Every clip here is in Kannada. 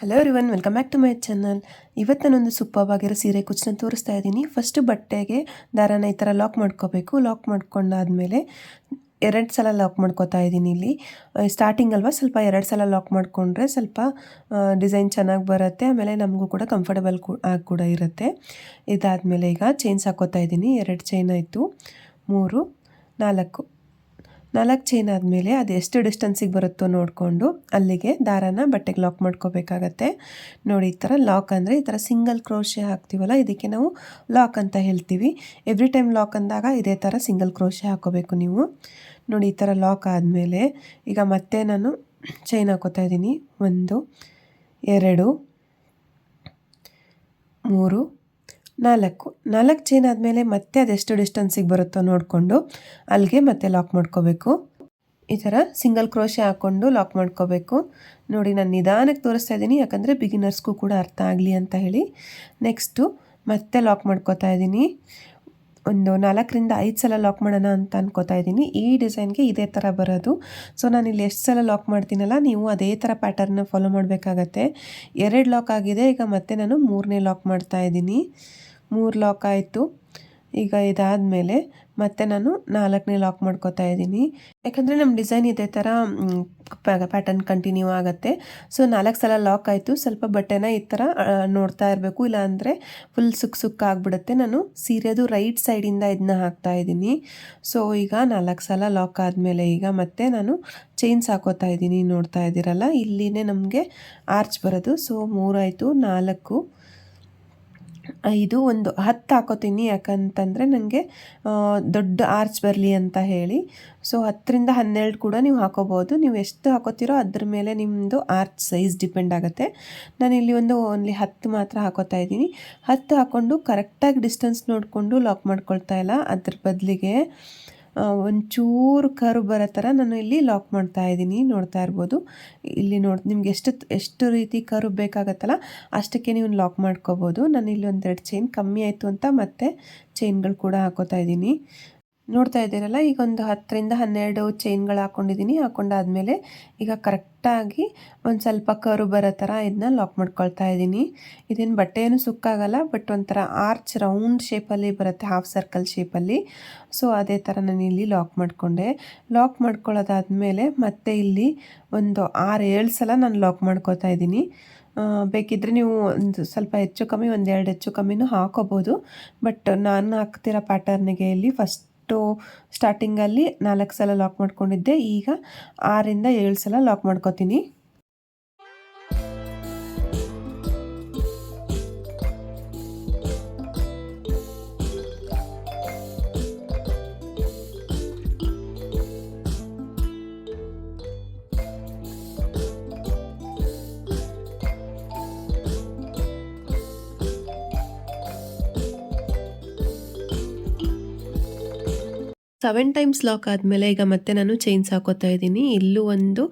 Hello everyone welcome back to my channel ಇವತ್ತು ನಾನೊಂದು ಸೂಪರ್ವಾಗಿರೋ ಸೀರೆ ಕುಚ್ಚನ್ನ ತೋರಿಸ್ತಾ ಇದ್ದೀನಿ. ಫಸ್ಟ್ ಬಟ್ಟೆಗೆ ದಾರಾನ ಈ ಥರ ಲಾಕ್ ಮಾಡ್ಕೋಬೇಕು. ಲಾಕ್ ಮಾಡ್ಕೊಂಡಾದ್ಮೇಲೆ ಎರಡು ಸಲ ಲಾಕ್ ಮಾಡ್ಕೋತಾ ಇದ್ದೀನಿ ಇಲ್ಲಿ. ಸ್ಟಾರ್ಟಿಂಗ್ ಅಲ್ವಾ? ಸ್ವಲ್ಪ ಎರಡು ಸಲ ಲಾಕ್ ಮಾಡಿಕೊಂಡ್ರೆ ಸ್ವಲ್ಪ ಡಿಸೈನ್ ಚೆನ್ನಾಗಿ ಬರುತ್ತೆ. ಆಮೇಲೆ ನಮಗೂ ಕೂಡ ಕಂಫರ್ಟಬಲ್ ಆಗಿ ಕೂಡ ಇರುತ್ತೆ. ಇದಾದಮೇಲೆ ಈಗ ಚೈನ್ಸ್ ಹಾಕೋತಾ ಇದ್ದೀನಿ. ಎರಡು ಚೈನ್ ಆಯಿತು. ಮೂರು, ನಾಲ್ಕು. ನಾಲ್ಕು ಚೈನ್ ಆದಮೇಲೆ ಅದು ಎಷ್ಟು ಡಿಸ್ಟೆನ್ಸಿಗೆ ಬರುತ್ತೋ ನೋಡಿಕೊಂಡು ಅಲ್ಲಿಗೆ ದಾರಾನ ಬಟ್ಟೆಗೆ ಲಾಕ್ ಮಾಡ್ಕೋಬೇಕಾಗತ್ತೆ. ನೋಡಿ, ಈ ಥರ ಲಾಕ್ ಅಂದರೆ ಈ ಥರ ಸಿಂಗಲ್ ಕ್ರೋಶೆ ಹಾಕ್ತೀವಲ್ಲ, ಇದಕ್ಕೆ ನಾವು ಲಾಕ್ ಅಂತ ಹೇಳ್ತೀವಿ. ಎವ್ರಿ ಟೈಮ್ ಲಾಕ್ ಅಂದಾಗ ಇದೇ ಥರ ಸಿಂಗಲ್ ಕ್ರೋಶೆ ಹಾಕೋಬೇಕು ನೀವು. ನೋಡಿ, ಈ ಥರ ಲಾಕ್ ಆದಮೇಲೆ ಈಗ ಮತ್ತೆ ನಾನು ಚೈನ್ ಹಾಕೋತಾ ಇದ್ದೀನಿ. ಒಂದು, ಎರಡು, ಮೂರು ನಾಲ್ಕು. ನಾಲ್ಕು ಚೈನ್ ಆದಮೇಲೆ ಮತ್ತೆ ಅದೆಷ್ಟು ಡಿಸ್ಟೆನ್ಸಿಗೆ ಬರುತ್ತೋ ನೋಡಿಕೊಂಡು ಅಲ್ಲಿಗೆ ಮತ್ತೆ ಲಾಕ್ ಮಾಡ್ಕೋಬೇಕು. ಈ ಥರ ಸಿಂಗಲ್ ಕ್ರೋಶೆ ಹಾಕ್ಕೊಂಡು ಲಾಕ್ ಮಾಡ್ಕೋಬೇಕು. ನೋಡಿ, ನಾನು ನಿಧಾನಕ್ಕೆ ತೋರಿಸ್ತಾ ಇದ್ದೀನಿ, ಯಾಕಂದರೆ ಬಿಗಿನರ್ಸ್ಗೂ ಕೂಡ ಅರ್ಥ ಆಗಲಿ ಅಂತ ಹೇಳಿ. ನೆಕ್ಸ್ಟು ಮತ್ತೆ ಲಾಕ್ ಮಾಡ್ಕೋತಾ ಇದ್ದೀನಿ. ಒಂದು ನಾಲ್ಕರಿಂದ ಐದು ಸಲ ಲಾಕ್ ಮಾಡೋಣ ಅಂತ ಅನ್ಕೋತಾ ಇದ್ದೀನಿ. ಈ ಡಿಸೈನ್ಗೆ ಇದೇ ಥರ ಬರೋದು. ಸೊ ನಾನು ಇಲ್ಲಿ ಎಷ್ಟು ಸಲ ಲಾಕ್ ಮಾಡ್ತೀನಲ್ಲ, ನೀವು ಅದೇ ಥರ ಪ್ಯಾಟರ್ನ ಫಾಲೋ ಮಾಡಬೇಕಾಗತ್ತೆ. ಎರಡು ಲಾಕ್ ಆಗಿದೆ, ಈಗ ಮತ್ತೆ ನಾನು ಮೂರನೇ ಲಾಕ್ ಮಾಡ್ತಾ ಇದ್ದೀನಿ. ಮೂರು ಲಾಕ್ ಆಯಿತು. ಈಗ ಇದಾದ ಮೇಲೆ ಮತ್ತೆ ನಾನು ನಾಲ್ಕನೇ ಲಾಕ್ ಮಾಡ್ಕೋತಾ ಇದ್ದೀನಿ. ಯಾಕಂದರೆ ನಮ್ಮ ಡಿಸೈನ್ ಇದೇ ಥರ ಪ್ಯಾಟರ್ನ್ ಕಂಟಿನ್ಯೂ ಆಗುತ್ತೆ. ಸೊ ನಾಲ್ಕು ಸಲ ಲಾಕ್ ಆಯಿತು. ಸ್ವಲ್ಪ ಬಟ್ಟೆನ ಈ ಥರ ನೋಡ್ತಾ ಇರಬೇಕು. ಇಲ್ಲಾಂದರೆ ಫುಲ್ ಸುಕ್ ಸುಕ್ಕ ಆಗಿಬಿಡುತ್ತೆ. ನಾನು ಸೀರೆದು ರೈಟ್ ಸೈಡಿಂದ ಇದನ್ನ ಹಾಕ್ತಾ ಇದ್ದೀನಿ. ಸೊ ಈಗ ನಾಲ್ಕು ಸಲ ಲಾಕ್ ಆದಮೇಲೆ ಈಗ ಮತ್ತೆ ನಾನು ಚೈನ್ಸ್ ಹಾಕೋತಾ ಇದ್ದೀನಿ. ನೋಡ್ತಾ ಇದ್ದೀರಲ್ಲ? ಇಲ್ಲಿನೇ ನಮಗೆ ಆರ್ಚ್ ಬರೋದು. ಸೊ ಮೂರಾಯಿತು ನಾಲ್ಕು. ಐದು ಒಂದು ಹತ್ತು ಹಾಕೋತೀನಿ, ಯಾಕಂತಂದರೆ ನನಗೆ ದೊಡ್ಡ ಆರ್ಚ್ ಬರಲಿ ಅಂತ ಹೇಳಿ. ಸೊ ಹತ್ತರಿಂದ ಹನ್ನೆರಡು ಕೂಡ ನೀವು ಹಾಕೋಬೋದು. ನೀವು ಎಷ್ಟು ಹಾಕೋತೀರೋ ಅದ್ರ ಮೇಲೆ ನಿಮ್ಮದು ಆರ್ಚ್ ಸೈಜ್ ಡಿಪೆಂಡ್ ಆಗುತ್ತೆ. ನಾನು ಇಲ್ಲಿ ಒಂದು ಓನ್ಲಿ ಹತ್ತು ಮಾತ್ರ ಹಾಕೋತಾ ಇದ್ದೀನಿ. ಹತ್ತು ಹಾಕ್ಕೊಂಡು ಕರೆಕ್ಟಾಗಿ ಡಿಸ್ಟೆನ್ಸ್ ನೋಡಿಕೊಂಡು ಲಾಕ್ ಮಾಡ್ಕೊಳ್ತಾ ಇಲ್ಲ. ಅದ್ರ ಬದಲಿಗೆ ಒಂಚೂರು ಕರು ಬರೋ ಥರ ನಾನು ಇಲ್ಲಿ ಲಾಕ್ ಮಾಡ್ತಾ ಇದ್ದೀನಿ, ನೋಡ್ತಾ ಇರ್ಬೋದು. ಇಲ್ಲಿ ನೋಡಿ, ನಿಮ್ಗೆ ಎಷ್ಟು ಎಷ್ಟು ರೀತಿ ಕರು ಬೇಕಾಗತ್ತಲ್ಲ, ಅಷ್ಟಕ್ಕೆ ನೀವು ಲಾಕ್ ಮಾಡ್ಕೋಬೋದು. ನಾನು ಇಲ್ಲಿ ಒಂದೆರಡು ಚೈನ್ ಕಮ್ಮಿ ಆಯಿತು ಅಂತ ಮತ್ತೆ ಚೈನ್ಗಳು ಕೂಡ ಹಾಕೋತಾ ಇದ್ದೀನಿ. ನೋಡ್ತಾ ಇದ್ದೀರಲ್ಲ, ಈಗ ಒಂದು ಹತ್ತರಿಂದ ಹನ್ನೆರಡು ಚೈನ್ಗಳು ಹಾಕ್ಕೊಂಡಿದ್ದೀನಿ ಹಾಕೊಂಡಾದ್ಮೇಲೆ ಈಗ ಕರೆಕ್ಟಾಗಿ ಒಂದು ಸ್ವಲ್ಪ ಕರು ಬರೋ ಥರ ಇದನ್ನ ಲಾಕ್ ಮಾಡ್ಕೊಳ್ತಾ ಇದ್ದೀನಿ. ಇದೇನು ಬಟ್ಟೆ ಏನು ಸುಕ್ಕಾಗಲ್ಲ ಬಟ್ ಒಂಥರ ಆರ್ಚ್ ರೌಂಡ್ ಶೇಪಲ್ಲಿ ಬರುತ್ತೆ ಹಾಫ್ ಸರ್ಕಲ್ ಶೇಪಲ್ಲಿ ಸೊ ಅದೇ ಥರ ನಾನು ಇಲ್ಲಿ ಲಾಕ್ ಮಾಡಿಕೊಂಡೆ. ಲಾಕ್ ಮಾಡ್ಕೊಳ್ಳೋದಾದ್ಮೇಲೆ ಮತ್ತೆ ಇಲ್ಲಿ ಒಂದು ಆರು ಏಳು ಸಲ ನಾನು ಲಾಕ್ ಮಾಡ್ಕೋತಾ ಇದ್ದೀನಿ. ಬೇಕಿದ್ದರೆ ನೀವು ಒಂದು ಸ್ವಲ್ಪ ಹೆಚ್ಚು ಕಮ್ಮಿ ಒಂದೆರಡು ಹೆಚ್ಚು ಕಮ್ಮಿನೂ ಹಾಕೋಬೋದು. ಬಟ್ ನಾನು ಹಾಕ್ತಿರೋ ಪ್ಯಾಟರ್ನಿಗೆ ಇಲ್ಲಿ ಫಸ್ಟ್ ಸ್ಟಾರ್ಟಿಂಗಲ್ಲಿ ನಾಲ್ಕು ಸಲ ಲಾಕ್ ಮಾಡ್ಕೊಂಡಿದ್ದೆ. ಈಗ ಆರಿಂದ ಏಳು ಸಲ ಲಾಕ್ ಮಾಡ್ಕೋತೀನಿ. ಸೆವೆನ್ ಟೈಮ್ಸ್ ಲಾಕ್ ಆದಮೇಲೆ ಈಗ ಮತ್ತೆ ನಾನು ಚೈನ್ಸ್ ಹಾಕೋತಾ ಇದ್ದೀನಿ. ಇಲ್ಲೂ ಒಂದು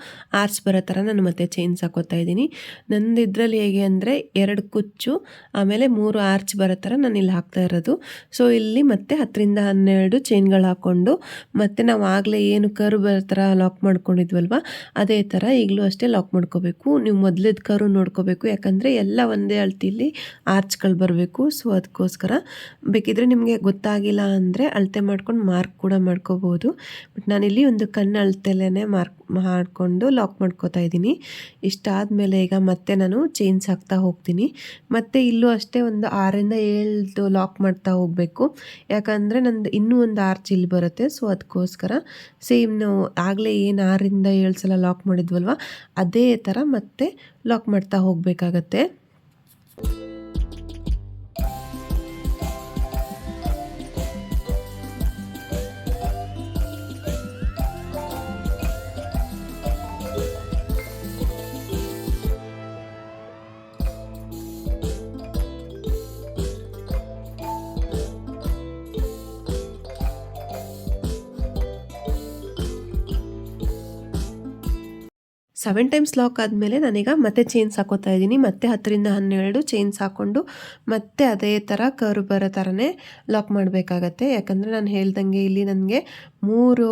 ಆರ್ಚ್ ಬರೋ ಥರ ನಾನು ಮತ್ತೆ ಚೈನ್ಸ್ ಹಾಕೋತಾ ಇದ್ದೀನಿ. ನಂದು ಇದರಲ್ಲಿ ಹೇಗೆ ಅಂದರೆ ಎರಡು ಕುಚ್ಚು, ಆಮೇಲೆ ಮೂರು ಆರ್ಚ್ ಬರೋ ಥರ ನಾನು ಇಲ್ಲಿ ಹಾಕ್ತಾ ಇರೋದು. ಸೊ ಇಲ್ಲಿ ಮತ್ತೆ ಹತ್ತರಿಂದ ಹನ್ನೆರಡು ಚೈನ್ಗಳು ಹಾಕ್ಕೊಂಡು ಮತ್ತೆ ನಾವು ಆಗಲೇ ಏನು ಕರ್ ಬರೋ ಥರ ಲಾಕ್ ಮಾಡ್ಕೊಂಡಿದ್ವಲ್ವ, ಅದೇ ಥರ ಈಗಲೂ ಅಷ್ಟೇ ಲಾಕ್ ಮಾಡ್ಕೋಬೇಕು. ನೀವು ಮೊದಲದ ಕರು ನೋಡ್ಕೋಬೇಕು. ಯಾಕಂದರೆ ಎಲ್ಲ ಒಂದೇ ಅಳ್ತಿಲಿ ಆರ್ಚ್ಗಳು ಬರಬೇಕು. ಸೊ ಅದಕ್ಕೋಸ್ಕರ ಬೇಕಿದ್ರೆ ನಿಮಗೆ ಗೊತ್ತಾಗಿಲ್ಲ ಅಂದರೆ ಅಳತೆ ಮಾಡ್ಕೊಂಡು ಮಾರ್ಕ್ ಕೂಡ ಮಾಡ್ಕೋಬೋದು. ಬಟ್ ನಾನಿಲ್ಲಿ ಒಂದು ಕಣ್ಣು ಅಳತೆಲೇ ಮಾರ್ಕ್, ಮಾಡಿಕೊಂಡು ಲಾಕ್ ಮಾಡ್ಕೋತಾ ಇದ್ದೀನಿ. ಇಷ್ಟಾದಮೇಲೆ ಈಗ ಮತ್ತೆ ನಾನು ಚೈನ್ಸ್ ಹಾಕ್ತಾ ಹೋಗ್ತೀನಿ. ಮತ್ತು ಇಲ್ಲೂ ಅಷ್ಟೇ ಒಂದು ಆರಿಂದ ಏಳ್ದು ಲಾಕ್ ಮಾಡ್ತಾ ಹೋಗಬೇಕು. ಯಾಕಂದರೆ ನಂದು ಇನ್ನೂ ಒಂದು ಆರು ಚಿಲ್ ಬರುತ್ತೆ. ಸೊ ಅದಕ್ಕೋಸ್ಕರ ಸೇಮ್ ನಾವು ಆಗಲೇ ಏನು ಆರಿಂದ ಏಳು ಸಲ ಲಾಕ್ ಮಾಡಿದ್ವಲ್ವ, ಅದೇ ಥರ ಮತ್ತೆ ಲಾಕ್ ಮಾಡ್ತಾ ಹೋಗಬೇಕಾಗತ್ತೆ. ಸೆವೆನ್ ಟೈಮ್ಸ್ ಲಾಕ್ ಆದಮೇಲೆ ನಾನೀಗ ಮತ್ತೆ ಚೈನ್ಸ್ ಹಾಕೋತಾ ಇದ್ದೀನಿ. ಮತ್ತೆ ಹತ್ತರಿಂದ ಹನ್ನೆರಡು ಚೈನ್ಸ್ ಹಾಕ್ಕೊಂಡು ಮತ್ತೆ ಅದೇ ಥರ ಕರು ಬರೋ ಥರನೇ ಲಾಕ್ ಮಾಡಬೇಕಾಗತ್ತೆ. ಯಾಕಂದರೆ ನಾನು ಹೇಳ್ದಂಗೆ ಇಲ್ಲಿ ನನಗೆ ಮೂರು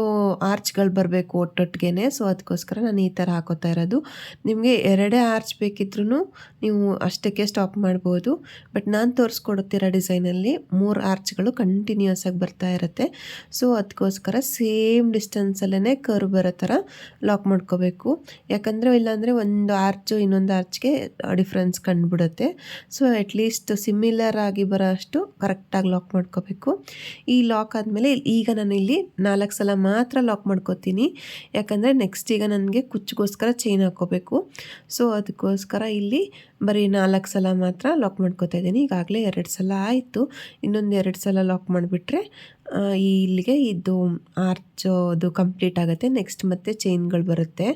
ಆರ್ಚ್ಗಳು ಬರಬೇಕು ಒಟ್ಟೊಟ್ಟಿಗೆ ಸೊ ಅದಕ್ಕೋಸ್ಕರ ನಾನು ಈ ಥರ ಹಾಕೋತಾ ಇರೋದು. ನಿಮಗೆ ಎರಡೇ ಆರ್ಚ್ ಬೇಕಿದ್ರೂ ನೀವು ಅಷ್ಟಕ್ಕೆ ಸ್ಟಾಪ್ ಮಾಡ್ಬೋದು. ಬಟ್ ನಾನು ತೋರಿಸ್ಕೊಡುತ್ತಿರೋ ಡಿಸೈನಲ್ಲಿ ಮೂರು ಆರ್ಚ್ಗಳು ಕಂಟಿನ್ಯೂಸ್ ಆಗಿ ಬರ್ತಾ ಇರುತ್ತೆ. ಸೊ ಅದಕ್ಕೋಸ್ಕರ ಸೇಮ್ ಡಿಸ್ಟೆನ್ಸಲ್ಲೇ ಕರು ಬರೋ ಥರ ಲಾಕ್ ಮಾಡ್ಕೋಬೇಕು. ಯಾಕಂದರೆ ಇಲ್ಲಾಂದರೆ ಒಂದು ಆರ್ಚು ಇನ್ನೊಂದು ಆರ್ಚ್ಗೆ ಡಿಫ್ರೆನ್ಸ್ ಕಂಡುಬಿಡುತ್ತೆ. ಸೊ ಅಟ್ಲೀಸ್ಟ್ ಸಿಮಿಲರ್ ಆಗಿ ಬರೋ ಅಷ್ಟು ಕರೆಕ್ಟಾಗಿ ಲಾಕ್ ಮಾಡ್ಕೋಬೇಕು. ಈ ಲಾಕ್ ಆದಮೇಲೆ ಈಗ ನಾನು ಇಲ್ಲಿ ನಾಲ್ಕು ಸಲ ಮಾತ್ರ ಲಾಕ್ ಮಾಡ್ಕೋತೀನಿ. ಯಾಕಂದರೆ ನೆಕ್ಸ್ಟ್ ಈಗ ನನಗೆ ಕುಚ್ಚಿಗೋಸ್ಕರ ಚೈನ್ ಹಾಕ್ಕೋಬೇಕು. ಸೊ ಅದಕ್ಕೋಸ್ಕರ ಇಲ್ಲಿ ಬರೀ ನಾಲ್ಕು ಸಲ ಮಾತ್ರ ಲಾಕ್ ಮಾಡ್ಕೋತಾ ಇದ್ದೀನಿ. ಈಗಾಗಲೇ ಎರಡು ಸಲ ಆಯಿತು. ಇನ್ನೊಂದು ಎರಡು ಸಲ ಲಾಕ್ ಮಾಡಿಬಿಟ್ರೆ ಇಲ್ಲಿಗೆ ಇದು ಆರ್ಚ್ ಅದು ಕಂಪ್ಲೀಟ್ ಆಗುತ್ತೆ. ನೆಕ್ಸ್ಟ್ ಮತ್ತೆ ಚೈನ್ಗಳು ಬರುತ್ತೆ.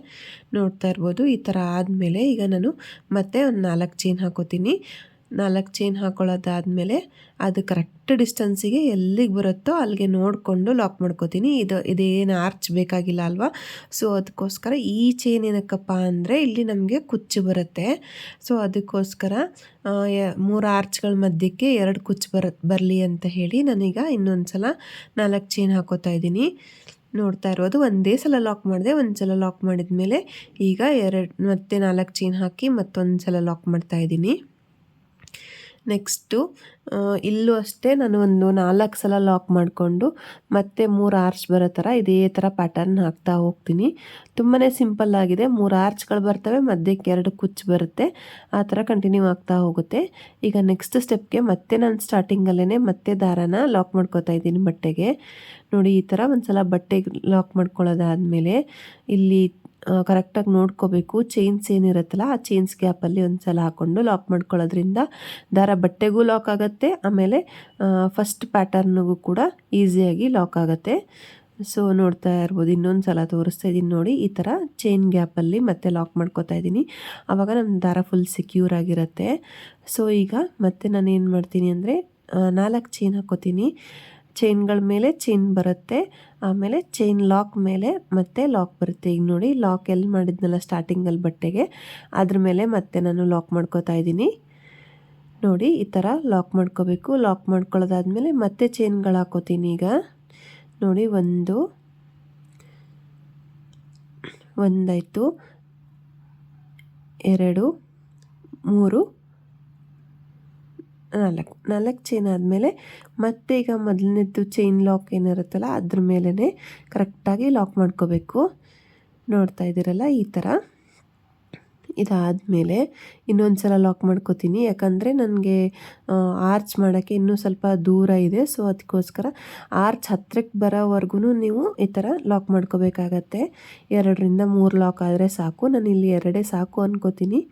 ನೋಡ್ತಾ ಇರ್ಬೋದು. ಈ ಥರ ಆದಮೇಲೆ ಈಗ ನಾನು ಮತ್ತೆ ಒಂದು ನಾಲ್ಕು ಚೈನ್ ಹಾಕೋತೀನಿ. ನಾಲ್ಕು ಚೈನ್ ಹಾಕೊಳ್ಳೋದಾದಮೇಲೆ ಅದು ಕರೆಕ್ಟ್ ಡಿಸ್ಟೆನ್ಸಿಗೆ ಎಲ್ಲಿಗೆ ಬರುತ್ತೋ ಅಲ್ಲಿಗೆ ನೋಡಿಕೊಂಡು ಲಾಕ್ ಮಾಡ್ಕೋತೀನಿ. ಇದು, ಇದೇನು ಆರ್ಚ್ ಬೇಕಾಗಿಲ್ಲ ಅಲ್ವಾ? ಸೊ ಅದಕ್ಕೋಸ್ಕರ ಈ ಚೈನ್ ಏನಕ್ಕಪ್ಪ ಅಂದರೆ ಇಲ್ಲಿ ನಮಗೆ ಕುಚ್ಚು ಬರುತ್ತೆ. ಸೊ ಅದಕ್ಕೋಸ್ಕರ ಮೂರು ಆರ್ಚ್ಗಳ ಮಧ್ಯಕ್ಕೆ ಎರಡು ಕುಚ್ಚು ಬರ, ಬರಲಿ ಅಂತ ಹೇಳಿ ನಾನೀಗ ಇನ್ನೊಂದು ಸಲ ನಾಲ್ಕು ಚೈನ್ ಹಾಕೋತಾ ಇದ್ದೀನಿ. ನೋಡ್ತಾ ಇರೋದು ಒಂದೇ ಸಲ ಲಾಕ್ ಮಾಡಿದೆ ಒಂದು ಸಲ ಲಾಕ್ ಮಾಡಿದ ಮೇಲೆ ಈಗ ಎರಡು, ಮತ್ತೆ ನಾಲ್ಕು ಚೈನ್ ಹಾಕಿ ಮತ್ತೊಂದು ಸಲ ಲಾಕ್ ಮಾಡ್ತಾ ಇದ್ದೀನಿ. ನೆಕ್ಸ್ಟು ಇಲ್ಲೂ ಅಷ್ಟೇ ನಾನು ಒಂದು ನಾಲ್ಕು ಸಲ ಲಾಕ್ ಮಾಡಿಕೊಂಡು ಮತ್ತೆ ಮೂರು ಆರ್ಚ್ ಬರೋ ಥರ ಇದೇ ಥರ ಪ್ಯಾಟರ್ನ್ ಹಾಕ್ತಾ ಹೋಗ್ತೀನಿ. ತುಂಬಾ ಸಿಂಪಲ್ ಆಗಿದೆ. ಮೂರು ಆರ್ಚ್ಗಳು ಬರ್ತವೆ, ಮಧ್ಯಕ್ಕೆ ಎರಡು ಕುಚ್ಚು ಬರುತ್ತೆ. ಆ ಥರ ಕಂಟಿನ್ಯೂ ಆಗ್ತಾ ಹೋಗುತ್ತೆ. ಈಗ ನೆಕ್ಸ್ಟ್ ಸ್ಟೆಪ್ಗೆ ಮತ್ತೆ ನಾನು ಸ್ಟಾರ್ಟಿಂಗಲ್ಲೇ ಮತ್ತೆ ದಾರಾನ ಲಾಕ್ ಮಾಡ್ಕೋತಾ ಇದ್ದೀನಿ ಬಟ್ಟೆಗೆ. ನೋಡಿ, ಈ ಥರ ಒಂದು ಸಲ ಬಟ್ಟೆಗೆ ಲಾಕ್ ಮಾಡ್ಕೊಳ್ಳೋದಾದಮೇಲೆ ಇಲ್ಲಿ ಕರೆಕ್ಟಾಗಿ ನೋಡ್ಕೋಬೇಕು. ಚೈನ್ಸ್ ಏನಿರುತ್ತಲ್ಲ, ಆ ಚೈನ್ಸ್ ಗ್ಯಾಪಲ್ಲಿ ಒಂದು ಸಲ ಹಾಕ್ಕೊಂಡು ಲಾಕ್ ಮಾಡ್ಕೊಳ್ಳೋದ್ರಿಂದ ದಾರ ಬಟ್ಟೆಗೂ ಲಾಕ್ ಆಗುತ್ತೆ, ಆಮೇಲೆ ಫಸ್ಟ್ ಪ್ಯಾಟರ್ನಿಗೂ ಕೂಡ ಈಸಿಯಾಗಿ ಲಾಕ್ ಆಗುತ್ತೆ. ಸೊ ನೋಡ್ತಾ ಇರ್ಬೋದು, ಇನ್ನೊಂದು ಸಲ ತೋರಿಸ್ತಾ ಇದ್ದೀನಿ ನೋಡಿ, ಈ ಥರ ಚೈನ್ ಗ್ಯಾಪಲ್ಲಿ ಮತ್ತೆ ಲಾಕ್ ಮಾಡ್ಕೋತಾ ಇದ್ದೀನಿ ಆವಾಗ ನಮ್ಮ ದಾರ ಫುಲ್ ಸೆಕ್ಯೂರ್ ಆಗಿರುತ್ತೆ. ಸೊ ಈಗ ಮತ್ತೆ ನಾನು ಏನು ಮಾಡ್ತೀನಿ ಅಂದರೆ ನಾಲ್ಕು ಚೈನ್ ಹಾಕೋತೀನಿ. ಚೈನ್ಗಳ ಮೇಲೆ ಚೈನ್ ಬರುತ್ತೆ. ಆಮೇಲೆ ಚೈನ್ ಲಾಕ್ ಮೇಲೆ ಮತ್ತೆ ಲಾಕ್ ಬರುತ್ತೆ. ಈಗ ನೋಡಿ ಲಾಕ್ ಎಲ್ಲಿ ಮಾಡಿದ್ನಲ್ಲ ಸ್ಟಾರ್ಟಿಂಗಲ್ಲಿ ಬಟ್ಟೆಗೆ? ಅದ್ರ ಮೇಲೆ ಮತ್ತೆ ನಾನು ಲಾಕ್ ಮಾಡ್ಕೋತಾ ಇದ್ದೀನಿ. ನೋಡಿ, ಈ ಥರ ಲಾಕ್ ಮಾಡ್ಕೋಬೇಕು. ಲಾಕ್ ಮಾಡ್ಕೊಳ್ಳೋದಾದ್ಮೇಲೆ ಮತ್ತೆ ಚೈನ್ಗಳು ಹಾಕೋತೀನಿ ಈಗ. ನೋಡಿ, ಒಂದು, ಒಂದಾಯಿತು. ಎರಡು, ಮೂರು ನಾಲ್ಕು ನಾಲ್ಕು ಚೈನ್ ಆದಮೇಲೆ ಮತ್ತೆ ಈಗ ಮೊದಲನೇದ್ದು ಚೈನ್ ಲಾಕ್ ಏನಿರುತ್ತಲ್ಲ ಅದ್ರ ಮೇಲೇ ಕರೆಕ್ಟಾಗಿ ಲಾಕ್ ಮಾಡ್ಕೋಬೇಕು. ನೋಡ್ತಾ ಇದ್ದೀರಲ್ಲ ಈ ಥರ ಇದಾದಮೇಲೆ ಇನ್ನೊಂದು ಸಲ ಲಾಕ್ ಮಾಡ್ಕೋತೀನಿ. ಯಾಕಂದರೆ ನನಗೆ ಆರ್ಚ್ ಮಾಡೋಕ್ಕೆ ಇನ್ನೂ ಸ್ವಲ್ಪ ದೂರ ಇದೆ. ಸೊ ಅದಕ್ಕೋಸ್ಕರ ಆರ್ಚ್ ಹತ್ತಿರಕ್ಕೆ ಬರೋವರೆಗೂ ನೀವು ಈ ಥರ ಲಾಕ್ ಮಾಡ್ಕೋಬೇಕಾಗತ್ತೆ. ಎರಡರಿಂದ ಮೂರು ಲಾಕ್ ಆದರೆ ಸಾಕು. ನಾನು ಇಲ್ಲಿ ಎರಡೇ ಸಾಕು ಅನ್ಕೋತೀನಿ.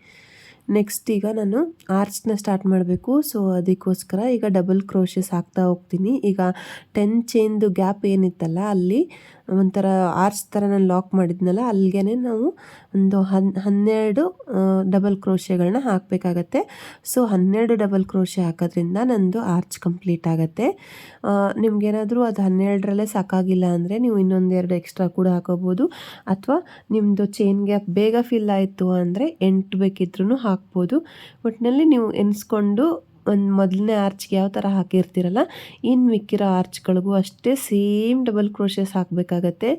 ನೆಕ್ಸ್ಟ್ ಈಗ ನಾನು ಆರ್ಚ್ನ ಸ್ಟಾರ್ಟ್ ಮಾಡಬೇಕು. ಸೊ ಅದಕ್ಕೋಸ್ಕರ ಈಗ ಡಬಲ್ ಕ್ರೋಶಸ್ ಹಾಕ್ತಾ ಹೋಗ್ತೀನಿ. ಈಗ ಟೆನ್ ಚೈನ್ದು ಗ್ಯಾಪ್ ಏನಿತ್ತಲ್ಲ ಅಲ್ಲಿ ಒಂಥರ ಆರ್ಚ್ ಥರ ನಾನು ಲಾಕ್ ಮಾಡಿದ್ನಲ್ಲ ಅಲ್ಲಿಗೆ ನಾವು ಒಂದು ಹನ್, ಹನ್ನೆರಡು ಡಬಲ್ ಕ್ರೋಶೆಗಳನ್ನ ಹಾಕಬೇಕಾಗತ್ತೆ. ಸೊ ಹನ್ನೆರಡು ಡಬಲ್ ಕ್ರೋಶೆ ಹಾಕೋದ್ರಿಂದ ನಂದು ಆರ್ಚ್ ಕಂಪ್ಲೀಟ್ ಆಗುತ್ತೆ. ನಿಮಗೇನಾದರೂ ಅದು ಹನ್ನೆರಡರಲ್ಲೇ ಸಾಕಾಗಿಲ್ಲ ಅಂದರೆ ನೀವು ಇನ್ನೊಂದೆರಡು ಎಕ್ಸ್ಟ್ರಾ ಕೂಡ ಹಾಕೋಬೋದು. ಅಥವಾ ನಿಮ್ಮದು ಚೈನ್ ಗ್ಯಾಪ್ ಬೇಗ ಫಿಲ್ ಆಯಿತು ಅಂದರೆ ಎಂಟು ಬೇಕಿದ್ರೂ ಹಾಕ್ಬೋದು. ಒಟ್ಟಿನಲ್ಲಿ ನೀವು ಎನ್ಸ್ಕೊಂಡು ಒಂದು ಮೊದಲನೇ ಆರ್ಚ್ಗೆ ಯಾವ ಥರ ಹಾಕಿರ್ತೀರಲ್ಲ ಇನ್ನು ಮಿಕ್ಕಿರೋ ಆರ್ಚ್ಗಳಿಗೂ ಅಷ್ಟೇ ಸೇಮ್ ಡಬಲ್ ಕ್ರೋಶಸ್ ಹಾಕಬೇಕಾಗತ್ತೆ.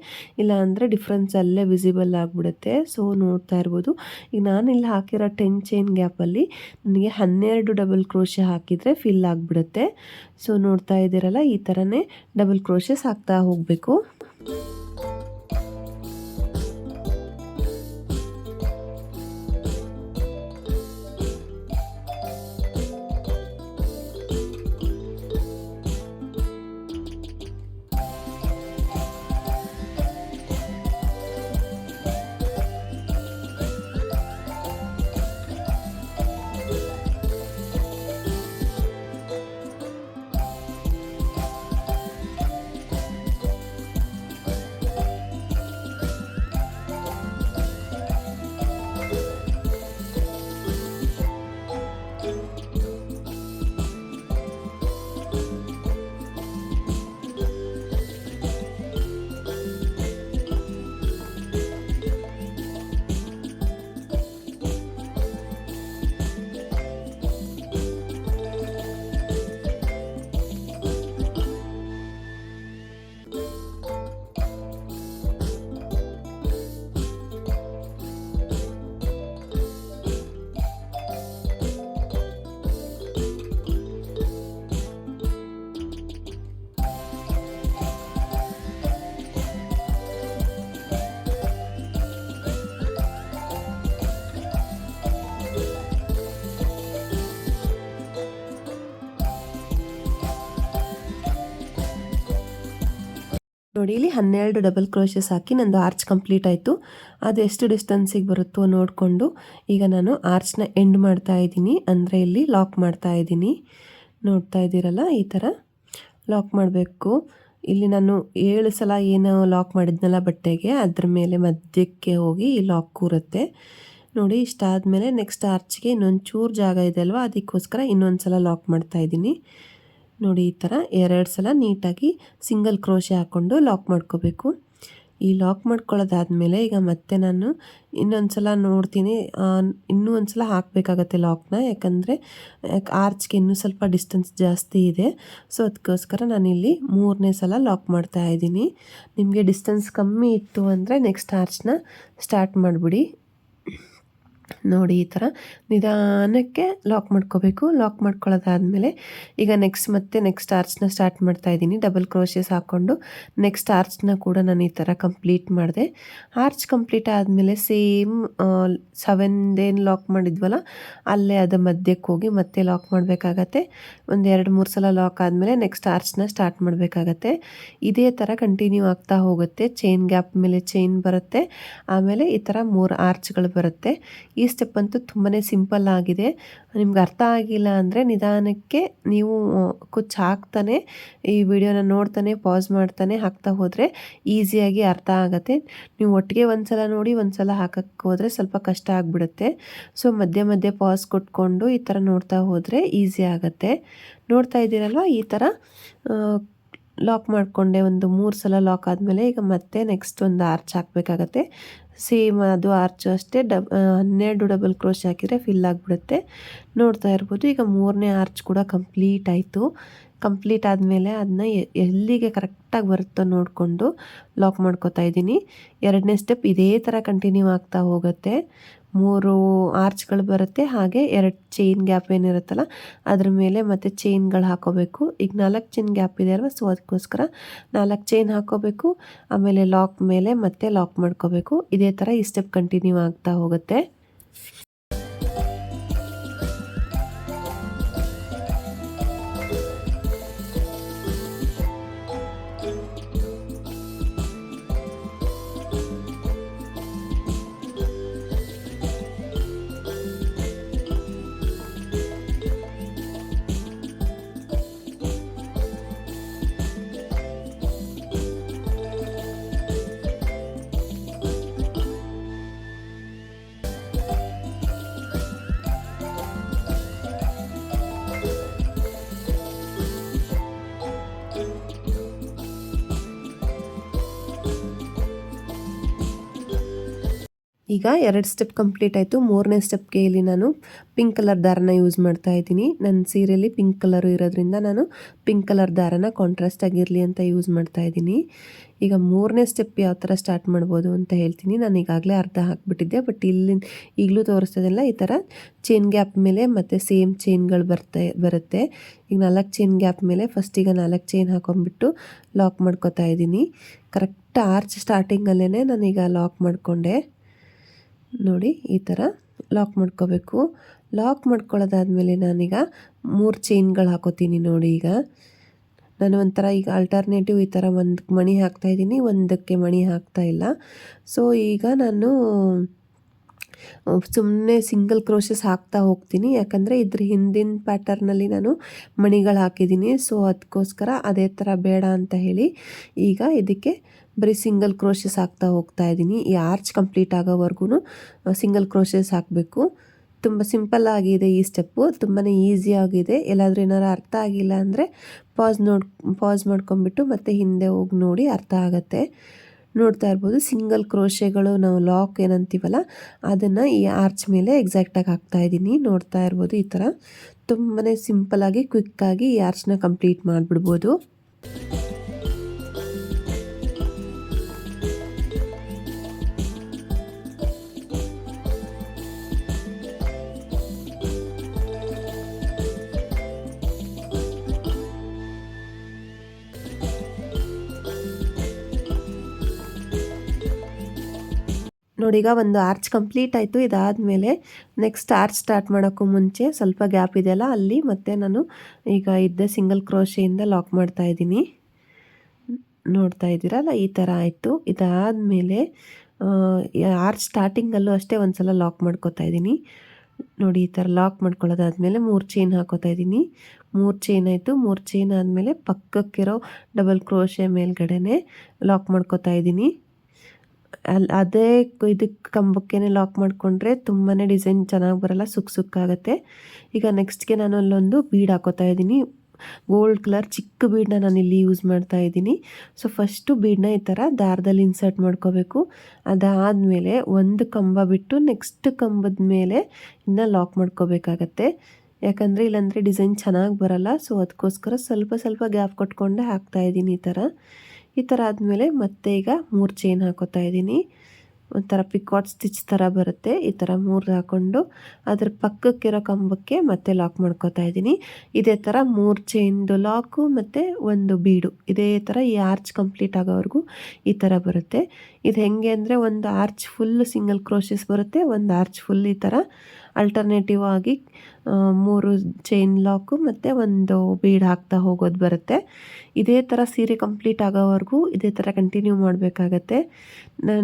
ಇಲ್ಲ ಅಂದರೆ ಡಿಫ್ರೆನ್ಸ್ ಅಲ್ಲೇ ವಿಸಿಬಲ್ ಆಗಿಬಿಡುತ್ತೆ. ಸೊ ನೋಡ್ತಾ ಇರ್ಬೋದು. ಈಗ ನಾನು ಇಲ್ಲಿ ಹಾಕಿರೋ ಟೆನ್ ಚೈನ್ ಗ್ಯಾಪಲ್ಲಿ ನನಗೆ ಹನ್ನೆರಡು ಡಬಲ್ ಕ್ರೋಶೆ ಹಾಕಿದರೆ ಫಿಲ್ ಆಗಿಬಿಡುತ್ತೆ. ಸೊ ನೋಡ್ತಾ ಇದ್ದೀರಲ್ಲ, ಈ ಥರನೇ ಡಬಲ್ ಕ್ರೋಶಸ್ ಹಾಕ್ತಾ ಹೋಗಬೇಕು. ನೋಡಿ, ಇಲ್ಲಿ ಹನ್ನೆರಡು ಡಬಲ್ ಕ್ರೋಶಸ್ ಹಾಕಿ ನಂದು ಆರ್ಚ್ ಕಂಪ್ಲೀಟ್ ಆಯಿತು. ಅದು ಎಷ್ಟು ಡಿಸ್ಟೆನ್ಸಿಗೆ ಬರುತ್ತೋ ನೋಡಿಕೊಂಡು ಈಗ ನಾನು ಆರ್ಚ್ನ ಎಂಡ್ ಮಾಡ್ತಾ ಇದ್ದೀನಿ. ಅಂದರೆ ಇಲ್ಲಿ ಲಾಕ್ ಮಾಡ್ತಾ ಇದ್ದೀನಿ. ನೋಡ್ತಾ ಇದ್ದೀರಲ್ಲ, ಈ ಥರ ಲಾಕ್ ಮಾಡಬೇಕು. ಇಲ್ಲಿ ನಾನು ಏಳು ಸಲ ಏನು ಲಾಕ್ ಮಾಡಿದ್ನಲ್ಲ ಬಟ್ಟೆಗೆ, ಅದ್ರ ಮೇಲೆ ಮಧ್ಯಕ್ಕೆ ಹೋಗಿ ಈ ಲಾಕ್ ಕೂರುತ್ತೆ. ನೋಡಿ, ಇಷ್ಟಾದಮೇಲೆ ನೆಕ್ಸ್ಟ್ ಆರ್ಚ್ಗೆ ಇನ್ನೊಂದು ಚೂರು ಜಾಗ ಇದೆ ಅಲ್ವಾ, ಅದಕ್ಕೋಸ್ಕರ ಇನ್ನೊಂದು ಸಲ ಲಾಕ್ ಮಾಡ್ತಾ ಇದ್ದೀನಿ. ನೋಡಿ ಈ ಥರ ಎರಡು ಸಲ ನೀಟಾಗಿ ಸಿಂಗಲ್ ಕ್ರೋಶೆ ಹಾಕ್ಕೊಂಡು ಲಾಕ್ ಮಾಡ್ಕೋಬೇಕು. ಈ ಲಾಕ್ ಮಾಡ್ಕೊಳ್ಳೋದಾದಮೇಲೆ ಈಗ ಮತ್ತೆ ನಾನು ಇನ್ನೊಂದು ಸಲ ನೋಡ್ತೀನಿ ಇನ್ನೂ ಒಂದು ಸಲ ಹಾಕಬೇಕಾಗತ್ತೆ ಲಾಕ್ನ, ಯಾಕಂದರೆ ಆರ್ಚ್ಗೆ ಇನ್ನೂ ಸ್ವಲ್ಪ ಡಿಸ್ಟೆನ್ಸ್ ಜಾಸ್ತಿ ಇದೆ. ಸೊ ಅದಕ್ಕೋಸ್ಕರ ನಾನಿಲ್ಲಿ ಮೂರನೇ ಸಲ ಲಾಕ್ ಮಾಡ್ತಾ ಇದ್ದೀನಿ. ನಿಮಗೆ ಡಿಸ್ಟೆನ್ಸ್ ಕಮ್ಮಿ ಇತ್ತು ಅಂದರೆ ನೆಕ್ಸ್ಟ್ ಆರ್ಚ್ನ ಸ್ಟಾರ್ಟ್ ಮಾಡಿಬಿಡಿ. ನೋಡಿ ಈ ಥರ ನಿಧಾನಕ್ಕೆ ಲಾಕ್ ಮಾಡ್ಕೋಬೇಕು. ಲಾಕ್ ಮಾಡ್ಕೊಳ್ಳೋದಾದಮೇಲೆ ಈಗ ನೆಕ್ಸ್ಟ್ ಮತ್ತೆ ನೆಕ್ಸ್ಟ್ ಆರ್ಚ್ನ ಸ್ಟಾರ್ಟ್ ಮಾಡ್ತಾ ಇದ್ದೀನಿ. ಡಬಲ್ ಕ್ರೋಶಸ್ ಹಾಕ್ಕೊಂಡು ನೆಕ್ಸ್ಟ್ ಆರ್ಚ್ನ ಕೂಡ ನಾನು ಈ ಥರ ಕಂಪ್ಲೀಟ್ ಮಾಡಿದೆ. ಆರ್ಚ್ ಕಂಪ್ಲೀಟ್ ಆದಮೇಲೆ ಸೇಮ್ ಸೆವೆನ್ದೇನು ಲಾಕ್ ಮಾಡಿದ್ವಲ್ಲ, ಅಲ್ಲೇ ಅದು ಮಧ್ಯಕ್ಕೆ ಹೋಗಿ ಮತ್ತೆ ಲಾಕ್ ಮಾಡಬೇಕಾಗತ್ತೆ. ಒಂದು ಎರಡು ಮೂರು ಸಲ ಲಾಕ್ ಆದಮೇಲೆ ನೆಕ್ಸ್ಟ್ ಆರ್ಚ್ನ ಸ್ಟಾರ್ಟ್ ಮಾಡಬೇಕಾಗತ್ತೆ. ಇದೇ ಥರ ಕಂಟಿನ್ಯೂ ಆಗ್ತಾ ಹೋಗುತ್ತೆ. ಚೈನ್ ಗ್ಯಾಪ್ ಮೇಲೆ ಚೈನ್ ಬರುತ್ತೆ. ಆಮೇಲೆ ಈ ಥರ ಮೂರು ಆರ್ಚ್ಗಳು ಬರುತ್ತೆ. ಈ ಸ್ಟೆಪ್ ಅಂತೂ ತುಂಬಾ ಸಿಂಪಲ್ ಆಗಿದೆ. ನಿಮ್ಗೆ ಅರ್ಥ ಆಗಿಲ್ಲ ಅಂದರೆ ನಿಧಾನಕ್ಕೆ ನೀವು ಕುಚ್ಚು ಹಾಕ್ತಾನೆ, ಈ ವಿಡಿಯೋನ ನೋಡ್ತಾನೆ ಪಾಸ್ ಮಾಡ್ತಾನೆ, ಹಾಕ್ತಾ ಹೋದರೆ ಈಸಿಯಾಗಿ ಅರ್ಥ ಆಗುತ್ತೆ. ನೀವು ಒಟ್ಟಿಗೆ ಒಂದು ಸಲ ನೋಡಿ ಒಂದು ಸಲ ಹಾಕಕ್ಕೆ ಹೋದರೆ ಸ್ವಲ್ಪ ಕಷ್ಟ ಆಗಿಬಿಡುತ್ತೆ. ಸೊ ಮಧ್ಯೆ ಮಧ್ಯೆ ಪಾಸ್ ಕೊಟ್ಕೊಂಡು ಈ ಥರ ನೋಡ್ತಾ ಹೋದರೆ ಈಸಿ ಆಗುತ್ತೆ. ನೋಡ್ತಾ ಇದ್ದೀರಲ್ವ? ಈ ಥರ ಲಾಕ್ ಮಾಡಿಕೊಂಡೆ ಒಂದು ಮೂರು ಸಲ ಲಾಕ್ ಆದಮೇಲೆ ಈಗ ಮತ್ತೆ ನೆಕ್ಸ್ಟ್ ಒಂದು ಆರ್ಚ್ ಹಾಕಬೇಕಾಗತ್ತೆ. ಸೇಮ್ ಅದು ಆರ್ಚು ಅಷ್ಟೇ, ಡಬ್ ಹನ್ನೆರಡು ಡಬಲ್ ಕ್ರೋಶ್ ಹಾಕಿದರೆ ಫಿಲ್ ಆಗಿಬಿಡುತ್ತೆ. ನೋಡ್ತಾ ಇರ್ಬೋದು, ಈಗ ಮೂರನೇ ಆರ್ಚ್ ಕೂಡ ಕಂಪ್ಲೀಟ್ ಆಯಿತು. ಕಂಪ್ಲೀಟ್ ಆದಮೇಲೆ ಅದನ್ನ ಎಲ್ಲಿಗೆ ಕರೆಕ್ಟಾಗಿ ಬರುತ್ತೋ ನೋಡಿಕೊಂಡು ಲಾಕ್ ಮಾಡ್ಕೋತಾ ಇದ್ದೀನಿ. ಎರಡನೇ ಸ್ಟೆಪ್ ಇದೇ ಥರ ಕಂಟಿನ್ಯೂ ಆಗ್ತಾ ಹೋಗುತ್ತೆ. ಮೂರು ಆರ್ಚ್ಗಳು ಬರುತ್ತೆ, ಹಾಗೆ ಎರಡು ಚೈನ್ ಗ್ಯಾಪ್ ಏನಿರುತ್ತಲ್ಲ, ಅದ್ರ ಮೇಲೆ ಮತ್ತು ಚೈನ್ಗಳು ಹಾಕೋಬೇಕು. ಈಗ ನಾಲ್ಕು ಚೈನ್ ಗ್ಯಾಪ್ ಇದೆ ಅಲ್ವಾ ಸೊ ಅದಕ್ಕೋಸ್ಕರ ನಾಲ್ಕು ಚೈನ್ ಹಾಕೋಬೇಕು, ಆಮೇಲೆ ಲಾಕ್ ಮೇಲೆ ಮತ್ತೆ ಲಾಕ್ ಮಾಡ್ಕೋಬೇಕು. ಇದೇ ಥರ ಈ ಸ್ಟೆಪ್ ಕಂಟಿನ್ಯೂ ಆಗ್ತಾ ಹೋಗುತ್ತೆ. ಈಗ ಎರಡು ಸ್ಟೆಪ್ ಕಂಪ್ಲೀಟ್ ಆಯಿತು. ಮೂರನೇ ಸ್ಟೆಪ್ಗೆ ಇಲ್ಲಿ ನಾನು ಪಿಂಕ್ ಕಲರ್ ದಾರನ ಯೂಸ್ ಮಾಡ್ತಾ ಇದ್ದೀನಿ. ನನ್ನ ಸೀರೆಯಲ್ಲಿ ಪಿಂಕ್ ಕಲರ್ ಇರೋದ್ರಿಂದ ನಾನು ಪಿಂಕ್ ಕಲರ್ ದಾರನ ಕಾಂಟ್ರಾಸ್ಟ್ ಆಗಿರಲಿ ಅಂತ ಯೂಸ್ ಮಾಡ್ತಾ ಇದ್ದೀನಿ. ಈಗ ಮೂರನೇ ಸ್ಟೆಪ್ ಯಾವ ಥರ ಸ್ಟಾರ್ಟ್ ಮಾಡ್ಬೋದು ಅಂತ ಹೇಳ್ತೀನಿ. ನಾನು ಈಗಾಗಲೇ ಅರ್ಧ ಹಾಕ್ಬಿಟ್ಟಿದ್ದೆ. ಬಟ್ ಇಲ್ಲಿ ಈಗಲೂ ತೋರಿಸ್ತದಲ್ಲ ಈ ಥರ ಚೈನ್ ಗ್ಯಾಪ್ ಮೇಲೆ ಮತ್ತು ಸೇಮ್ ಚೈನ್ಗಳು ಬರ್ತಾ, ಬರುತ್ತೆ. ಈಗ ನಾಲ್ಕು ಚೈನ್ ಗ್ಯಾಪ್ ಮೇಲೆ ಫಸ್ಟ್ ಈಗ ನಾಲ್ಕು ಚೈನ್ ಹಾಕೊಂಡ್ಬಿಟ್ಟು ಲಾಕ್ ಮಾಡ್ಕೊತಾ ಇದ್ದೀನಿ. ಕರೆಕ್ಟ್ ಆರ್ಚ್ ಸ್ಟಾರ್ಟಿಂಗಲ್ಲೇ ನಾನೀಗ ಲಾಕ್ ಮಾಡಿಕೊಂಡೆ. ನೋಡಿ, ಈ ಥರ ಲಾಕ್ ಮಾಡ್ಕೋಬೇಕು. ಲಾಕ್ ಮಾಡ್ಕೊಳ್ಳೋದಾದ್ಮೇಲೆ ನಾನೀಗ ಮೂರು ಚೈನ್ಗಳು ಹಾಕೋತೀನಿ ನೋಡಿ ಈಗ. ನಾನು ಒಂಥರ ಈಗ ಆಲ್ಟರ್ನೇಟಿವ್ ಈ ಥರ ಒಂದು ಮಣಿ ಹಾಕ್ತಾಯಿದ್ದೀನಿ ಒಂದಕ್ಕೆ ಮಣಿ ಹಾಕ್ತಾ ಇಲ್ಲ. ಸೊ ಈಗ ನಾನು ಸುಮ್ಮನೆ ಸಿಂಗಲ್ ಕ್ರೋಶಸ್ ಹಾಕ್ತಾ ಹೋಗ್ತೀನಿ. ಯಾಕಂದರೆ ಇದ್ರ ಹಿಂದಿನ ಪ್ಯಾಟರ್ನಲ್ಲಿ ನಾನು ಮಣಿಗಳು ಹಾಕಿದ್ದೀನಿ. ಸೊ ಅದಕ್ಕೋಸ್ಕರ ಅದೇ ಥರ ಬೇಡ ಅಂತ ಹೇಳಿ ಈಗ ಇದಕ್ಕೆ ಬರೀ ಸಿಂಗಲ್ ಕ್ರೋಶಸ್ ಹಾಕ್ತಾ ಹೋಗ್ತಾ ಇದ್ದೀನಿ. ಈ ಆರ್ಚ್ ಕಂಪ್ಲೀಟ್ ಆಗೋವರೆಗೂ ಸಿಂಗಲ್ ಕ್ರೋಶಸ್ ಹಾಕಬೇಕು. ತುಂಬ ಸಿಂಪಲ್ ಆಗಿದೆ ಈ ಸ್ಟೆಪ್ಪು ತುಂಬಾ ಈಸಿ ಆಗಿದೆ. ಎಲ್ಲಾದರೂ ಏನಾರು ಅರ್ಥ ಆಗಿಲ್ಲ ಅಂದರೆ ಪಾಸ್ ನೋಡಿ ಪಾಸ್ ಮಾಡ್ಕೊಂಬಿಟ್ಟು ಮತ್ತೆ ಹಿಂದೆ ಹೋಗಿ ನೋಡಿ ಅರ್ಥ ಆಗುತ್ತೆ. ನೋಡ್ತಾ ಇರ್ಬೋದು. ಸಿಂಗಲ್ ಕ್ರೋಶೆಗಳು ನಾವು ಲಾಕ್ ಏನಂತೀವಲ್ಲ, ಅದನ್ನು ಈ ಆರ್ಚ್ ಮೇಲೆ ಎಕ್ಸಾಕ್ಟಾಗಿ ಹಾಕ್ತಾ ಇದ್ದೀನಿ. ನೋಡ್ತಾ ಇರ್ಬೋದು ಈ ಥರ ತುಂಬಾ ಸಿಂಪಲಾಗಿ ಕ್ವಿಕ್ಕಾಗಿ ಈ ಆರ್ಚ್ನ ಕಂಪ್ಲೀಟ್ ಮಾಡಿಬಿಡ್ಬೋದು. ನೋಡಿ, ಈಗ ಒಂದು ಆರ್ಚ್ ಕಂಪ್ಲೀಟ್ ಆಯಿತು. ಇದಾದಮೇಲೆ ನೆಕ್ಸ್ಟ್ ಆರ್ಚ್ ಸ್ಟಾರ್ಟ್ ಮಾಡೋಕ್ಕೂ ಮುಂಚೆ ಸ್ವಲ್ಪ ಗ್ಯಾಪ್ ಇದೆಯಲ್ಲ, ಅಲ್ಲಿ ಮತ್ತೆ ನಾನು ಈಗ ಇದ್ದ ಸಿಂಗಲ್ ಕ್ರೋಶೆಯಿಂದ ಲಾಕ್ ಮಾಡ್ತಾ ಇದ್ದೀನಿ. ನೋಡ್ತಾ ಇದ್ದೀರಲ್ಲ ಈ ಥರ ಆಯಿತು. ಇದಾದಮೇಲೆ ಆರ್ಚ್ ಸ್ಟಾರ್ಟಿಂಗಲ್ಲೂ ಅಷ್ಟೇ ಒಂದು ಸಲ ಲಾಕ್ ಮಾಡ್ಕೋತಾ ಇದ್ದೀನಿ. ನೋಡಿ, ಈ ಥರ ಲಾಕ್ ಮಾಡ್ಕೊಳ್ಳೋದಾದಮೇಲೆ ಮೂರು ಚೈನ್ ಹಾಕೋತಾ ಇದ್ದೀನಿ. ಮೂರು ಚೈನ್ ಆಯಿತು. ಮೂರು ಚೈನ್ ಆದಮೇಲೆ ಪಕ್ಕಕ್ಕಿರೋ ಡಬಲ್ ಕ್ರೋಶೆ ಮೇಲ್ಗಡೆನೆ ಲಾಕ್ ಮಾಡ್ಕೊತಾ ಇದ್ದೀನಿ. ಅಲ್ಲಿ ಅದೇ ಇದಕ್ಕೆ ಕಂಬಕ್ಕೆ ಲಾಕ್ ಮಾಡಿಕೊಂಡ್ರೆ ತುಂಬಾ ಡಿಸೈನ್ ಚೆನ್ನಾಗಿ ಬರಲ್ಲ, ಸುಕ್ ಸುಕ್ಕಾಗುತ್ತೆ ಈಗ ನೆಕ್ಸ್ಟ್ಗೆ ನಾನು ಅಲ್ಲೊಂದು ಬೀಡ್ ಹಾಕೋತಾ ಇದ್ದೀನಿ. ಗೋಲ್ಡ್ ಕಲರ್ ಚಿಕ್ಕ ಬೀಡನ್ನ ನಾನು ಇಲ್ಲಿ ಯೂಸ್ ಮಾಡ್ತಾ ಇದ್ದೀನಿ. ಸೊ ಫಸ್ಟು ಬೀಡನ್ನ ಈ ಥರ ದಾರದಲ್ಲಿ ಇನ್ಸರ್ಟ್ ಮಾಡ್ಕೋಬೇಕು. ಅದಾದಮೇಲೆ ಒಂದು ಕಂಬ ಬಿಟ್ಟು ನೆಕ್ಸ್ಟ್ ಕಂಬದ ಮೇಲೆ ಇನ್ನು ಲಾಕ್ ಮಾಡ್ಕೋಬೇಕಾಗತ್ತೆ. ಯಾಕಂದರೆ ಇಲ್ಲಾಂದರೆ ಡಿಸೈನ್ ಚೆನ್ನಾಗಿ ಬರಲ್ಲ. ಸೊ ಅದಕ್ಕೋಸ್ಕರ ಸ್ವಲ್ಪ ಸ್ವಲ್ಪ ಗ್ಯಾಪ್ ಕೊಟ್ಕೊಂಡೆ ಹಾಕ್ತಾ ಇದ್ದೀನಿ ಈ ಥರ ಈ ಥರ ಆದಮೇಲೆ ಮತ್ತೆ ಈಗ ಮೂರು ಚೈನ್ ಹಾಕೋತಾ ಇದ್ದೀನಿ. ಒಂಥರ ಪಿಕಾಟ್ ಸ್ಟಿಚ್ ಥರ ಬರುತ್ತೆ. ಈ ಥರ ಮೂರು ಹಾಕ್ಕೊಂಡು ಅದ್ರ ಪಕ್ಕಕ್ಕಿರೋ ಕಂಬಕ್ಕೆ ಮತ್ತೆ ಲಾಕ್ ಮಾಡ್ಕೋತಾ ಇದ್ದೀನಿ. ಇದೇ ಥರ ಮೂರು ಚೈನ್ದು ಲಾಕು ಮತ್ತು ಒಂದು ಬೀಡು. ಇದೇ ಥರ ಈ ಆರ್ಚ್ ಕಂಪ್ಲೀಟ್ ಆಗೋವರೆಗೂ ಈ ಥರ ಬರುತ್ತೆ. ಇದು ಹೆಂಗೆ ಅಂದರೆ ಒಂದು ಆರ್ಚ್ ಫುಲ್ ಸಿಂಗಲ್ ಕ್ರೋಶಸ್ ಬರುತ್ತೆ, ಒಂದು ಆರ್ಚ್ ಫುಲ್ ಈ ಥರ. ಅಲ್ಟರ್ನೇಟಿವ್ ಆಗಿ ಮೂರು ಚೈನ್ ಲಾಕು ಮತ್ತು ಒಂದು ಬೀಡ್ ಹಾಕ್ತಾ ಹೋಗೋದು ಬರುತ್ತೆ. ಇದೇ ಥರ ಸೀರೆ ಕಂಪ್ಲೀಟ್ ಆಗೋವರೆಗೂ ಇದೇ ಥರ ಕಂಟಿನ್ಯೂ ಮಾಡಬೇಕಾಗತ್ತೆ.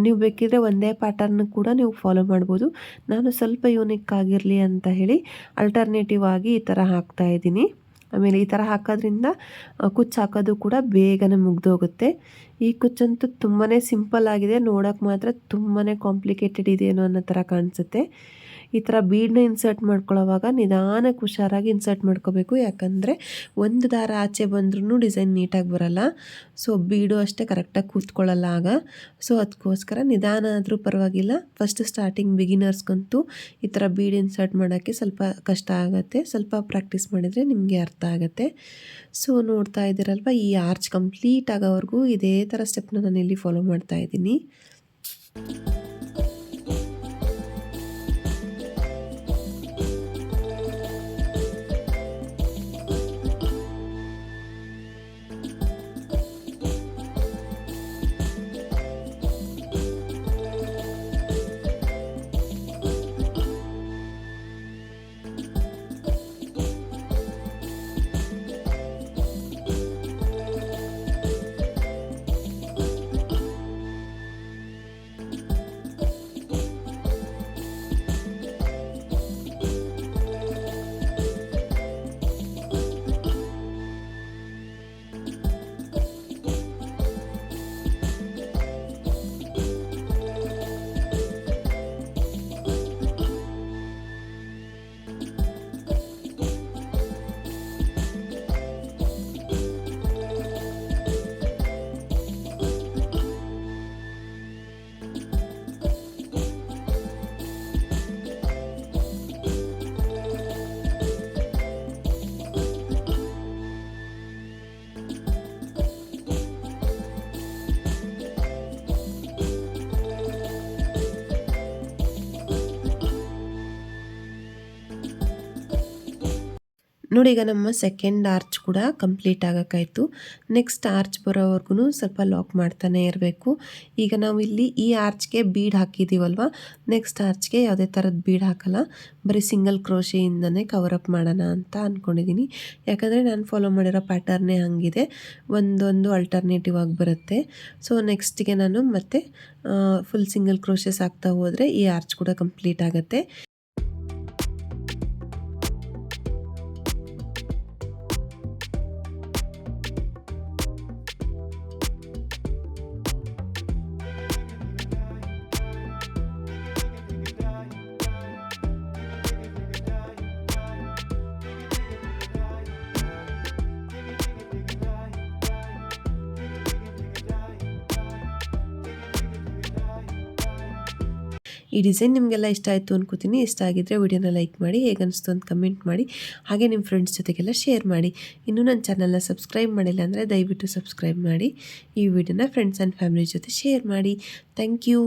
ನೀವು ಬೇಕಿದ್ರೆ ಒಂದೇ ಪ್ಯಾಟರ್ನ್ ಕೂಡ ನೀವು ಫಾಲೋ ಮಾಡ್ಬೋದು. ನಾನು ಸ್ವಲ್ಪ ಯೂನಿಕ್ ಆಗಿರಲಿ ಅಂತ ಹೇಳಿ ಅಲ್ಟರ್ನೇಟಿವ್ ಆಗಿ ಈ ಥರ ಹಾಕ್ತಾ ಇದ್ದೀನಿ. ಆಮೇಲೆ ಈ ಥರ ಹಾಕೋದ್ರಿಂದ ಕುಚ್ಚು ಹಾಕೋದು ಕೂಡ ಬೇಗನೆ ಮುಗ್ದೋಗುತ್ತೆ. ಈ ಕುಚ್ಚಂತೂ ತುಂಬಾ ಸಿಂಪಲ್ ಆಗಿದೆ. ನೋಡೋಕೆ ಮಾತ್ರ ತುಂಬಾ ಕಾಂಪ್ಲಿಕೇಟೆಡ್ ಇದೆಯೇನೋ ಅನ್ನೋ ಥರ ಕಾಣಿಸುತ್ತೆ. ಈ ಥರ ಬೀಡನ್ನ ಇನ್ಸರ್ಟ್ ಮಾಡ್ಕೊಳ್ಳೋವಾಗ ನಿಧಾನಕ್ಕೆ ಹುಷಾರಾಗಿ ಇನ್ಸರ್ಟ್ ಮಾಡ್ಕೋಬೇಕು. ಯಾಕಂದರೆ ಒಂದು ದಾರ ಆಚೆ ಬಂದ್ರೂ ಡಿಸೈನ್ ನೀಟಾಗಿ ಬರಲ್ಲ. ಸೊ ಬೀಡು ಅಷ್ಟೇ ಕರೆಕ್ಟಾಗಿ ಕೂತ್ಕೊಳ್ಳಲ್ಲ ಆಗ. ಸೊ ಅದಕ್ಕೋಸ್ಕರ ನಿಧಾನ ಆದರೂ ಪರವಾಗಿಲ್ಲ. ಫಸ್ಟ್ ಸ್ಟಾರ್ಟಿಂಗ್ ಬಿಗಿನರ್ಸ್ಗಂತೂ ಈ ಥರ ಬೀಡ್ ಇನ್ಸರ್ಟ್ ಮಾಡೋಕ್ಕೆ ಸ್ವಲ್ಪ ಕಷ್ಟ ಆಗುತ್ತೆ. ಸ್ವಲ್ಪ ಪ್ರಾಕ್ಟೀಸ್ ಮಾಡಿದರೆ ನಿಮಗೆ ಅರ್ಥ ಆಗುತ್ತೆ. ಸೊ ನೋಡ್ತಾ ಇದ್ದೀರಲ್ವ, ಈ ಆರ್ಚ್ ಕಂಪ್ಲೀಟ್ ಆಗೋವರೆಗೂ ಇದೇ ಥರ ಸ್ಟೆಪ್ನ ನಾನು ಇಲ್ಲಿ ಫಾಲೋ ಮಾಡ್ತಾ ಇದ್ದೀನಿ. ನೋಡಿ, ಈಗ ನಮ್ಮ ಸೆಕೆಂಡ್ ಆರ್ಚ್ ಕೂಡ ಕಂಪ್ಲೀಟ್ ಆಗೋಕ್ಕಾಯ್ತು. ನೆಕ್ಸ್ಟ್ ಆರ್ಚ್ ಬರೋವರೆಗೂ ಸ್ವಲ್ಪ ಲಾಕ್ ಮಾಡ್ತಾನೆ ಇರಬೇಕು. ಈಗ ನಾವು ಇಲ್ಲಿ ಈ ಆರ್ಚ್ಗೆ ಬೀಡ್ ಹಾಕಿದ್ದೀವಲ್ವ ನೆಕ್ಸ್ಟ್ ಆರ್ಚ್ಗೆ ಯಾವುದೇ ಥರದ ಬೀಡ್ ಹಾಕಲ್ಲ. ಬರೀ ಸಿಂಗಲ್ ಕ್ರೋಶೆಯಿಂದನೇ ಕವರ್ ಅಪ್ ಮಾಡೋಣ ಅಂತ ಅಂದ್ಕೊಂಡಿದ್ದೀನಿ ಯಾಕಂದರೆ ನಾನು ಫಾಲೋ ಮಾಡಿರೋ ಪ್ಯಾಟರ್ನೇ ಹಾಗಿದೆ. ಒಂದೊಂದು ಅಲ್ಟರ್ನೇಟಿವ್ ಆಗಿ ಬರುತ್ತೆ. ಸೊ ನೆಕ್ಸ್ಟ್ಗೆ ನಾನು ಮತ್ತೆ ಫುಲ್ ಸಿಂಗಲ್ ಕ್ರೋಶಸ್ ಆಗ್ತಾ ಹೋದರೆ ಈ ಆರ್ಚ್ ಕೂಡ ಕಂಪ್ಲೀಟ್ ಆಗುತ್ತೆ. ಈ ಡಿಸೈನ್ ನಿಮಗೆಲ್ಲ ಇಷ್ಟ ಆಯಿತು ಅನ್ಕೋತೀನಿ. ಇಷ್ಟ ಆಗಿದ್ದರೆ ವಿಡಿಯೋನ ಲೈಕ್ ಮಾಡಿ, ಹೇಗೆ ಅನಿಸ್ತು ಅಂತ ಕಮೆಂಟ್ ಮಾಡಿ, ಹಾಗೆ ನಿಮ್ಮ ಫ್ರೆಂಡ್ಸ್ ಜೊತೆಗೆಲ್ಲ ಶೇರ್ ಮಾಡಿ. ಇನ್ನೂ ನನ್ನ ಚಾನಲ್ನ ಸಬ್ಸ್ಕ್ರೈಬ್ ಮಾಡಿಲ್ಲ ಅಂದರೆ ದಯವಿಟ್ಟು ಸಬ್ಸ್ಕ್ರೈಬ್ ಮಾಡಿ. ಈ ವಿಡಿಯೋನ ಫ್ರೆಂಡ್ಸ್ ಆ್ಯಂಡ್ ಫ್ಯಾಮಿಲಿ ಜೊತೆ ಶೇರ್ ಮಾಡಿ. Thank you